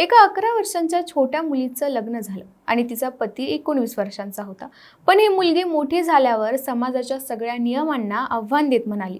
एका अकरा वर्षांच्या छोट्या मुलीचं लग्न झालं आणि तिचा पती एकोणवीस वर्षांचा होता. पण ही मुलगी मोठी झाल्यावर समाजाच्या सगळ्या नियमांना आव्हान देत म्हणाली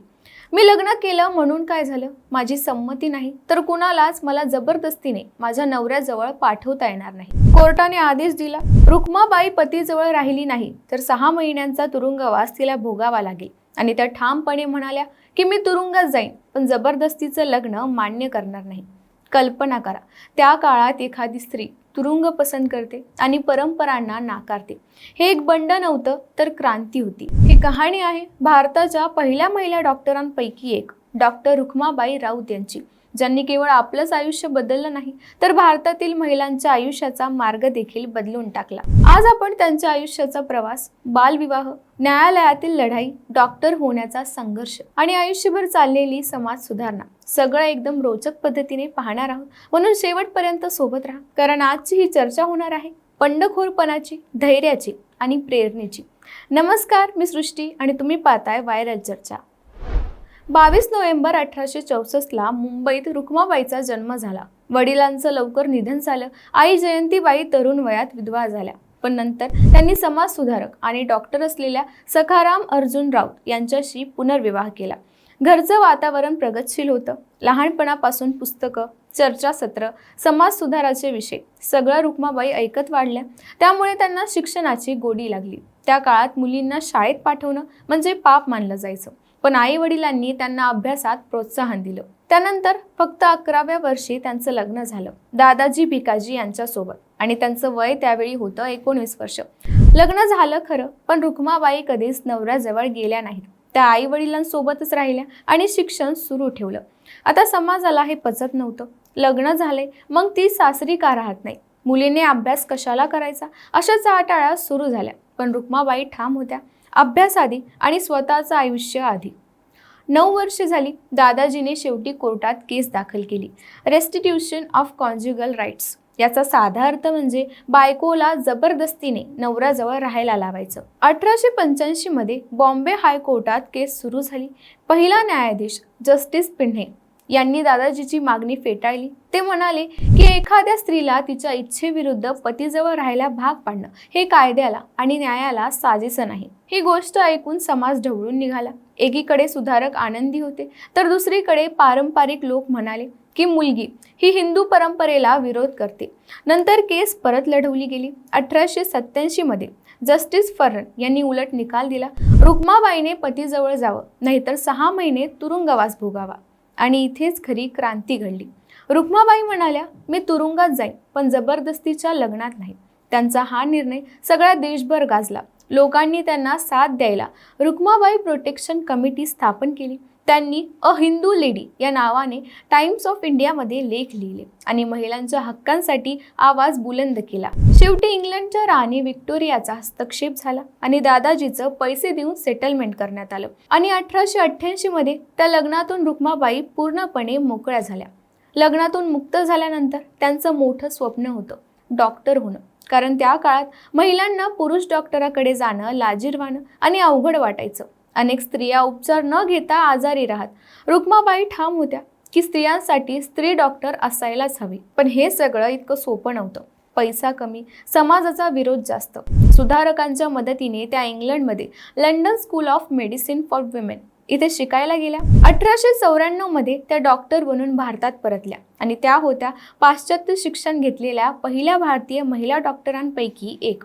मी लग्न केलं म्हणून काय झालं? माझी संमती नाही. तर कुणालाच मला जबरदस्तीने माझ्या नवऱ्याजवळ पाठवता येणार नाही. कोर्टाने आदेश दिला. रुक्माबाई पतीजवळ राहिली नाही. तर सहा महिन्यांचा तुरुंगवास तिला भोगावा लागेल. आणि त्या ठामपणे म्हणाल्या की मी तुरुंगात जाईन. पण जबरदस्तीचं लग्न मान्य करणार नाही. कल्पना करा. त्या काळात एखादी स्त्री तुरुंग पसंत करते आणि परंपरांना नाकारते. हे एक बंड नव्हतं तर क्रांती होती. ही कहाणी आहे भारताच्या पहिल्या महिला डॉक्टरांपैकी एक डॉक्टर रुक्माबाई राऊत यांची ज्यांनी केवळ आपलंच आयुष्य बदललं नाही तर भारतातील महिलांच्या आयुष्याचा मार्ग देखील बदलून टाकला. आज आपण त्यांच्या आयुष्याचा प्रवास बालविवाह न्यायालयातील लढाई डॉक्टर होण्याचा संघर्ष आणि आयुष्यभर चाललेली समाज सुधारणा सगळं एकदम रोचक पद्धतीने पाहणार आहोत. म्हणून शेवटपर्यंत सोबत राहा कारण आजची ही चर्चा होणार आहे बंडखोरपणाची धैर्याची आणि प्रेरणेची. नमस्कार मी सृष्टी आणि तुम्ही पाहताय व्हायरल चर्चा. बावीस नोव्हेंबर अठराशे चौसष्टला मुंबईत रुक्माबाईचा जन्म झाला. वडिलांचं लवकर निधन झालं. आई जयंतीबाई तरुण वयात विधवा झाल्या. पण नंतर त्यांनी समाज सुधारक आणि डॉक्टर असलेल्या सखाराम अर्जुन राऊत यांच्याशी पुनर्विवाह केला. घरचं वातावरण प्रगतशील होतं. लहानपणापासून पुस्तकं चर्चासत्र समाज सुधाराचे विषय सगळं रुक्माबाई ऐकत वाढल्या. त्यामुळे त्यांना शिक्षणाची गोडी लागली. त्या काळात मुलींना शाळेत पाठवणं म्हणजे पाप मानलं जायचं. पण आई वडिलांनी त्यांना अभ्यासात प्रोत्साहन दिलं. त्यानंतर फक्त अकराव्या वर्षी त्यांचं लग्न झालं. दादाजी भिकाजी यांच्यासोबत. आणि त्यांचं वय त्यावेळी होतं एकोणीस वर्ष. लग्न झालं खरं पण रुक्माबाई कधीच नवऱ्याजवळ गेल्या नाहीत. त्या आई वडिलांसोबतच राहिल्या आणि शिक्षण सुरू ठेवलं. आता समाजाला हे पचत नव्हतं. लग्न झाले मग ती सासरी का राहत नाही? मुलीने अभ्यास कशाला करायचा? अशा चाटाळ्या सुरू झाल्या. पण रुक्माबाई ठाम होत्या. अभ्यास आधी आणि स्वतःचं आयुष्य आधी. नऊ वर्षे झाली दादाजीने शेवटी कोर्टात केस दाखल केली. रेस्टिट्यूशन ऑफ कॉन्ज्युगल राईट्स याचा साधा अर्थ म्हणजे बायकोला जबरदस्तीने नवऱ्याजवळ राहायला लावायचं. अठराशे पंच्याऐंशीमध्ये बॉम्बे हायकोर्टात केस सुरू झाली. पहिला न्यायाधीश जस्टिस पिन्हे यांनी दादाजीची मागणी फेटाळली. ते म्हणाले की एखाद्या स्त्रीला तिच्या इच्छेविरुद्ध पतीजवळ राहायला भाग पाडणं हे कायद्याला आणि न्यायाला साजेसं नाही. ही गोष्ट ऐकून समाज ढवळून निघाला. एकीकडे सुधारक आनंदी होते तर दुसरीकडे पारंपरिक लोक म्हणाले की मुलगी ही हिंदू परंपरेला विरोध करते. नंतर केस परत लढवली गेली. अठराशे सत्याऐंशीमध्ये जस्टिस फर्रन यांनी उलट निकाल दिला. रुक्माबाईने पतीजवळ जावं नाहीतर सहा महिने तुरुंगवास भोगावा. आणि इथेच खरी क्रांती घडली. रुक्माबाई म्हणाल्या मी तुरुंगात जाईन पण जबरदस्तीच्या लग्नात नाही. त्यांचा हा निर्णय सगळा देशभर गाजला. लोकांनी त्यांना साथ द्यायला रुक्माबाई प्रोटेक्शन कमिटी स्थापन केली. त्यांनी अ हिंदू लेडी या नावाने टाइम्स ऑफ इंडियामध्ये लेख लिहिले आणि महिलांच्या हक्कांसाठी आवाज बुलंद केला. शेवटी इंग्लंडच्या राणी व्हिक्टोरियाचा हस्तक्षेप झाला आणि दादाजीचं पैसे देऊन सेटलमेंट करण्यात आलं आणि अठराशे अठ्ठ्याऐंशी मध्ये त्या लग्नातून रुक्माबाई पूर्णपणे मोकळ्या झाल्या. लग्नातून मुक्त झाल्यानंतर त्यांचं मोठं स्वप्न होतं. डॉक्टर होणं. कारण त्या काळात महिलांना पुरुष डॉक्टराकडे जाणं लाजीरवाणं आणि अवघड वाटायचं. अनेक स्त्रिया उपचार न घेता आजारी राहत. रुक्माबाई ठाम होत्या की स्त्रियांसाठी स्त्री डॉक्टर असायलाच हवी. पण हे सगळं इतकं सोपं नव्हतं. पैसा कमी समाजाचा विरोध जास्त. सुधारकांच्या मदतीने त्या इंग्लंडमध्ये London School of Medicine for Women इथे शिकायला गेल्या. अठराशे चौऱ्याण्णवमध्ये त्या डॉक्टर बनून भारतात परतल्या आणि त्या होत्या पाश्चात्य शिक्षण घेतलेल्या पहिल्या भारतीय महिला डॉक्टरांपैकी एक.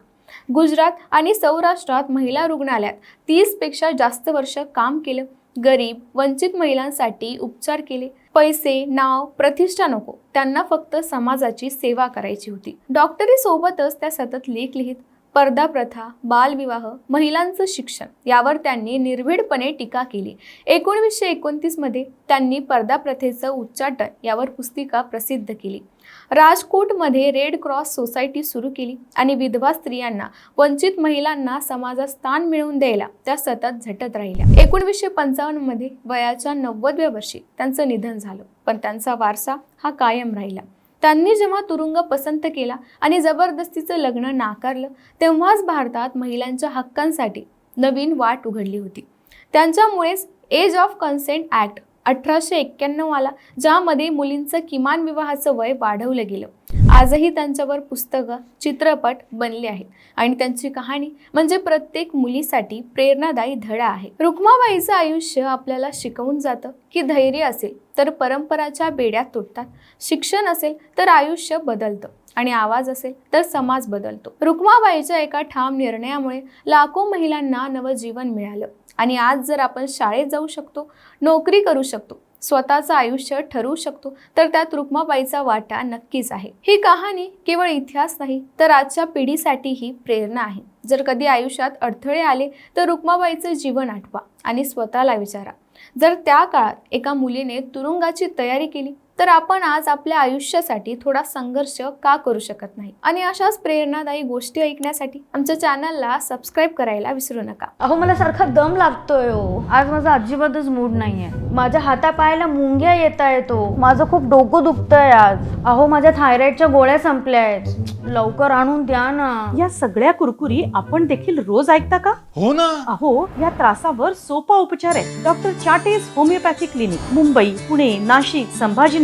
गुजरात आणि सौराष्ट्रात महिला रुग्णालयात तीसपेक्षा जास्त वर्ष काम केलं. गरीब वंचित महिलांसाठी उपचार केले. पैसे नाव प्रतिष्ठा नको. त्यांना फक्त समाजाची सेवा करायची होती. डॉक्टरी सोबतच त्या सतत लेख लिहित पर्दा प्रथा बालविवाह महिलांचं शिक्षण यावर त्यांनी निर्भीडपणे टीका केली. एकोणीसशे एकोणतीसमध्ये त्यांनी पर्दा प्रथेचं उच्चाटन यावर पुस्तिका प्रसिद्ध केली. राजकोटमध्ये रेड क्रॉस सोसायटी सुरू केली आणि विधवा स्त्रियांना वंचित महिलांना समाजात स्थान मिळवून द्यायला त्या सतत झटत राहिल्या. एकोणीसशे पंचावन्नमध्ये वयाच्या नव्वदव्या वर्षी त्यांचं निधन झालं पण त्यांचा वारसा हा कायम राहिला. त्यांनी जेव्हा तुरुंग पसंत केला आणि जबरदस्तीचं लग्न नाकारलं तेव्हाच भारतात महिलांच्या हक्कांसाठी नवीन वाट उघडली होती. त्यांच्यामुळेच एज ऑफ कन्सेंट ॲक्ट अठराशे एक्क्याण्णव आला ज्यामध्ये मुलींचं किमान विवाहाचं वय वाढवलं गेलं. आजही त्यांच्यावर पुस्तकं चित्रपट बनले आहेत. आणि त्यांची कहाणी म्हणजे प्रत्येक मुलीसाठी प्रेरणादायी धडा आहे. रुक्माबाईचं आयुष्य आपल्याला शिकवून जातं की धैर्य असेल तर परंपराच्या बेड्या तुटतात. शिक्षण असेल तर आयुष्य बदलतं. आणि आवाज असेल तर समाज बदलतो. रुक्माबाईच्या एका ठाम निर्णयामुळे लाखो महिलांना नवजीवन मिळालं. आणि आज जर आपण शाळेत जाऊ शकतो नोकरी करू शकतो स्वतःचं आयुष्य ठरवू शकतो तर त्यात रुक्माबाईचा वाटा नक्कीच आहे. ही कहाणी केवळ इतिहास नाही तर आजच्या पिढीसाठी ही प्रेरणा आहे. जर कधी आयुष्यात अडथळे आले तर रुक्माबाईचं जीवन आठवा आणि स्वतःला विचारा. जर त्या काळात एका मुलीने तुरुंगाची तयारी केली तर आपण आज आपल्या आयुष्यासाठी थोडा संघर्ष का करू शकत नाही? आणि अशाच प्रेरणादायी गोष्टी ऐकण्यासाठी आमच्या चॅनलला सबस्क्राईब करायला विसरू नका. अहो मला सारखा दम लागतोय हो. आज माझा अजिबातच मूड नाहीये. माझ्या हातापायाला मुंग्या येत हो माझं खूप डोकं दुखतंय आज. अहो माझ्या थायरॉइडच्या गोळ्या संपल्या आहेत. लवकर आणून द्या ना. या सगळ्या कुरकुरी आपण देखील रोज ऐकता का? हो ना. अहो या त्रासावर सोपा उपचार आहे doctor Chate's homeopathy clinic Mumbai Pune Nashik Sambhajinagar.